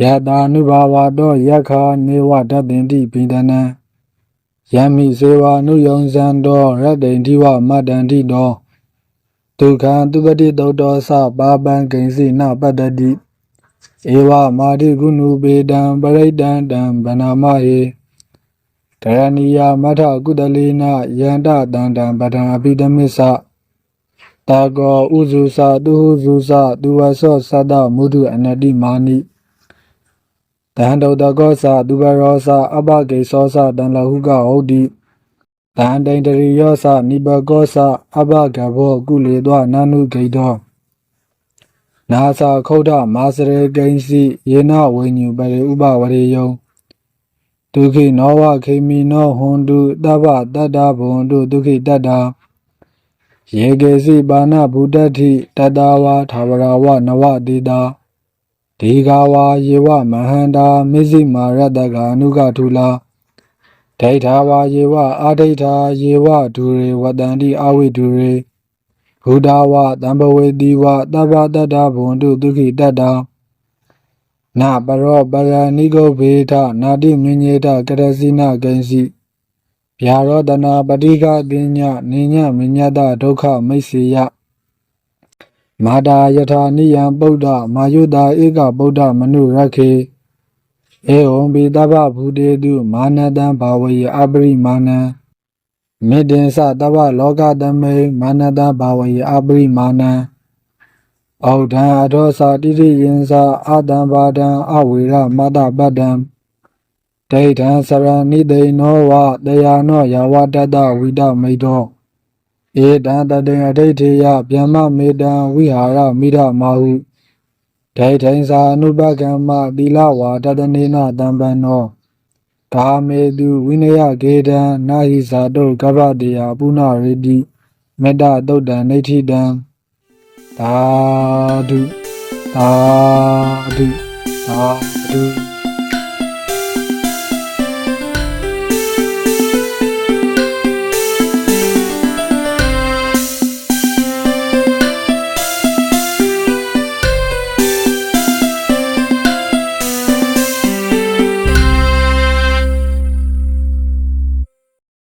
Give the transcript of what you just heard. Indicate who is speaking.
Speaker 1: ယတာနုဘာဝတောယက္ခာနေဝတတ္တင်တိပိဒနံယံမိစေဝနုယုံဇံတောရတ္တိန်တိဝမတ္တန္တိတောဒုက္ခံသူပတိတုတ်တောသပါပံဂိဉ္စီနပတ္တတိဧဝမာတိကုဏုပေတံပရိတံတံဗနာမဟေတရဏီယမထကုတလေနယန္တတန္တံပဒံအပိဓမစ္ဆတာကောဥဇုသတုဟုဇုသသူဝဆောသတ္တမုဒုအနတိမာနိ တဟံတုတ်တကောသသူဘရောသအပဂိသောသတံလဟုကဟုတ်တိတဟံတိန်တရိယောသနိဘကောသအပဂဘောကုလေသောနာနုဂိတောနာသခုဒ္ဓမာစရေကိဉ္စီယေနဝိညုပရိဥပဝရေယံဒုက္ခိနောဝခေမိနောဟွန်တုတဗ္ဗတတ္တဘွန်တုဒုက္ခိတတ္တာယေကေစီပါဏဗုဒ္ဓတိတတ္တဝါသာဝရဝနဝတိတာ ဒေဂာဝါယေဝမဟန္တာမေဇိမာရတကအနုကထုလာဒိဋ္ဌာဝါယေဝအာဒိဋ္ဌာယေဝဒူရေဝတန္တိအဝိဒူရေဘုဒ္ဓဝတံပဝေတိဝတဗ္ဗတတ္တဘွန်တုဒုက္ခိတတ္တာနာပရောပရဏိဂုဘေထနာတိမြညေတကရစီနဂိဉ္စီဗျာရောတနာပတိကပညာနိညမညတဒုက္ခမိတ်စေယ မာတာယထာနိယံပုဒ္ဓမာယုတာဧကဗုဒ္ဓမနုရခေဧဝံပိတဗ္ဗဘူတေတုမာနတံဘာဝေအပရိမာဏံမေတ္တင်္စတဗ္ဗလောကတမေမာနတံဘာဝေအပရိမာဏံဩဒံအထောသတိတိယင်္စအာတံဘာဒံအဝေရမတပတ္တံဒိဋ္ဌံစရဏိသိနောဝတယာနောယဝတတဝိတမိတော ဧတံတတေအဋိဋ္ဌေယဗျမ္မမေတံဝိဟာရမိရမဟုဒိဋ္ဌိံသာအနုပကမ္မသီလဝါတတနေနတံပန္နောကာမေတုဝိနယဂေတံနာဟိဇာတုကဗ္ဗတေယပုဏ္ဏရေတိမေတ္တတုတ်တံနေဋ္ဌိတံသာဓုသာဓုသာဓု